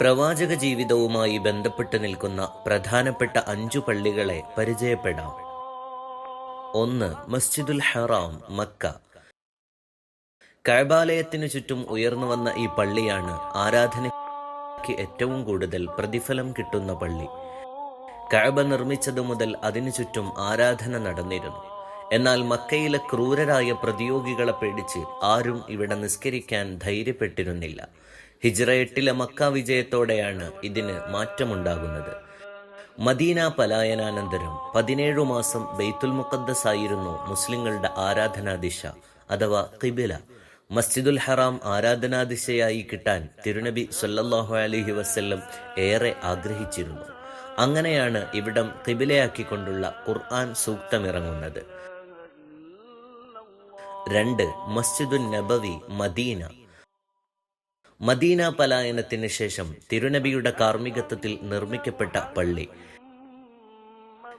പ്രവാചക ജീവിതവുമായി ബന്ധപ്പെട്ട് നിൽക്കുന്ന പ്രധാനപ്പെട്ട അഞ്ചു പള്ളികളെ പരിചയപ്പെടാം. ഒന്ന് മസ്ജിദുൽ ഹറാം മക്ക. കഴബാലയത്തിനു ചുറ്റും ഉയർന്നു വന്ന ഈ പള്ളിയാണ് ആരാധനയ്ക്ക് ഏറ്റവും കൂടുതൽ പ്രതിഫലം കിട്ടുന്ന പള്ളി. കഴബ നിർമ്മിച്ചതു മുതൽ അതിനു ചുറ്റും ആരാധന നടന്നിരുന്നു. എന്നാൽ മക്കയിലെ ക്രൂരരായ പ്രതിയോഗികളെ പേടിച്ച് ആരും ഇവിടെ നിസ്കരിക്കാൻ ധൈര്യപ്പെട്ടിരുന്നില്ല. ഹിജ്റ എട്ടിലെ മക്ക വിജയത്തോടെയാണ് ഇതിന് മാറ്റമുണ്ടാകുന്നത്. മദീന പലായനാനന്തരം പതിനേഴു മാസം ബെയ്ത്തുൽ മുഖദ്ദസ് ആയിരുന്നു മുസ്ലിങ്ങളുടെ ആരാധനാദിശ അഥവാ കിബില മസ്ജിദുൽ ഹറാം ആരാധനാദിശയായി കിട്ടാൻ തിരുനബി സല്ലാഹു അലഹി വസ്ല്ലം ഏറെ ആഗ്രഹിച്ചിരുന്നു. അങ്ങനെയാണ് ഇവിടം കിബിലയാക്കിക്കൊണ്ടുള്ള ഖുർആൻ സൂക്തമിറങ്ങുന്നത്. രണ്ട് മസ്ജിദുൻ നബവി മദീന. മദീന പലായനത്തിന് ശേഷം തിരുനബിയുടെ കാർമ്മികത്വത്തിൽ നിർമ്മിക്കപ്പെട്ട പള്ളി.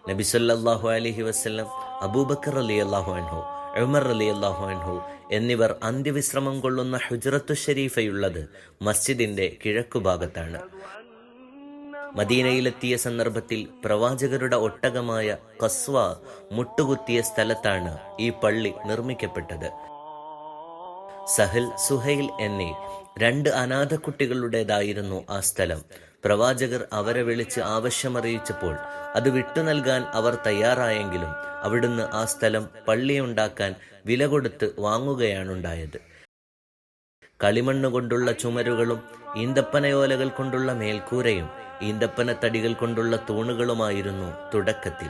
നബി സല്ലല്ലാഹു അലൈഹി വസല്ലം അബൂബക്കർ അലി അള്ളാഹു അൻഹു ഉമർ അലി അള്ളാഹു അൻഹു എന്നിവർ അന്ത്യവിശ്രമം കൊള്ളുന്ന ഹുജറത്തു ഷരീഫയുള്ളത് മസ്ജിദിന്റെ കിഴക്കുഭാഗത്താണ്. മദീനയിലെത്തിയ സന്ദർഭത്തിൽ പ്രവാചകരുടെ ഒട്ടകമായ കസ്വ മുട്ടുകുത്തിയ സ്ഥലത്താണ് ഈ പള്ളി നിർമ്മിക്കപ്പെട്ടത്. സഹൽ സുഹൈൽ എന്നീ രണ്ട് അനാഥ കുട്ടികളുടേതായിരുന്നു ആ സ്ഥലം. പ്രവാചകർ അവരെ വിളിച്ച് ആവശ്യമറിയിച്ചപ്പോൾ അത് വിട്ടു നൽകാൻ അവർ തയ്യാറായെങ്കിലും അവിടുന്ന് ആ സ്ഥലം പള്ളിയുണ്ടാക്കാൻ വില കൊടുത്ത് വാങ്ങുകയാണുണ്ടായത്. കളിമണ്ണ് കൊണ്ടുള്ള ചുമരുകളും ഈന്തപ്പനയോലകൾ കൊണ്ടുള്ള മേൽക്കൂരയും ഈന്തപ്പന തടികൾ കൊണ്ടുള്ള തൂണുകളുമായിരുന്നു തുടക്കത്തിൽ.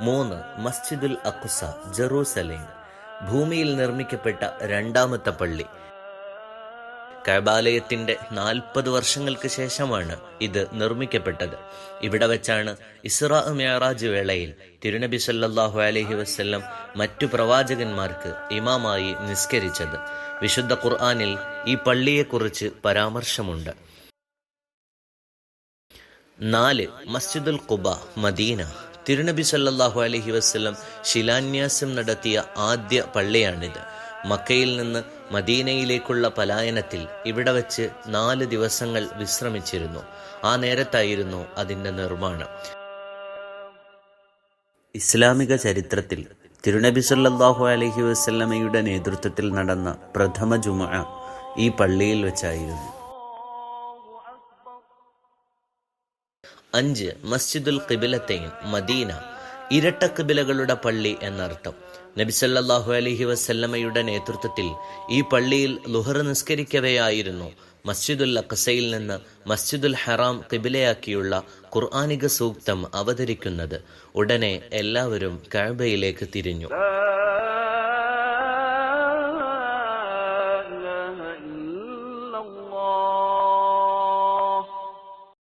മൂന്ന് മസ്ജിദുൽ അക്കുസ ജെറൂസലേം. ഭൂമിയിൽ നിർമ്മിക്കപ്പെട്ട രണ്ടാമത്തെ പള്ളി. കബാലയത്തിന്റെ നാൽപ്പത് വർഷങ്ങൾക്ക് ശേഷമാണ് ഇത് നിർമ്മിക്കപ്പെട്ടത്. ഇവിടെ വെച്ചാണ് ഇസ്രാ മ്യാറാജ് വേളയിൽ തിരുനബി സല്ലാഹു അലഹി വസ്ല്ലം മറ്റു പ്രവാചകന്മാർക്ക് ഇമാമായി നിസ്കരിച്ചത്. വിശുദ്ധ ഖുർആാനിൽ ഈ പള്ളിയെക്കുറിച്ച് പരാമർശമുണ്ട്. നാല് മസ്ജിദുൽ ഖുബ മദീന. തിരുനബി സല്ലാഹു അലഹി വസല്ലം ശിലാന്യാസം നടത്തിയ ആദ്യ പള്ളിയാണിത്. മക്കയിൽ നിന്ന് മദീനയിലേക്കുള്ള പലായനത്തിൽ ഇവിടെ വച്ച് നാല് ദിവസങ്ങൾ വിശ്രമിച്ചിരുന്നു. ആ നേരത്തായിരുന്നു അതിന്റെ നിർമ്മാണം. ഇസ്ലാമിക ചരിത്രത്തിൽ തിരുനബി സല്ലാഹു അലഹി വസല്ലമയുടെ നേതൃത്വത്തിൽ നടന്ന പ്രഥമ ജുമ ഈ പള്ളിയിൽ വെച്ചായിരുന്നു. അഞ്ച് മസ്ജിദുൽ കിബിലത്തെയും മദീന ഇരട്ട കിബിലകളുടെ പള്ളി എന്നർത്ഥം. നബിസല്ലാഹു അലഹി വസല്ലമയുടെ നേതൃത്വത്തിൽ ഈ പള്ളിയിൽ ലുഹർ നിസ്കരിക്കവെയായിരുന്നു. മസ്ജിദുൽ അക്കസയിൽ നിന്ന് മസ്ജിദുൽ ഹറാം കിബിലയാക്കിയുള്ള ഖുർആാനിക സൂക്തം അവതരിക്കുന്നത് ഉടനെ എല്ലാവരും കഅബയിലേക്ക് തിരിഞ്ഞു.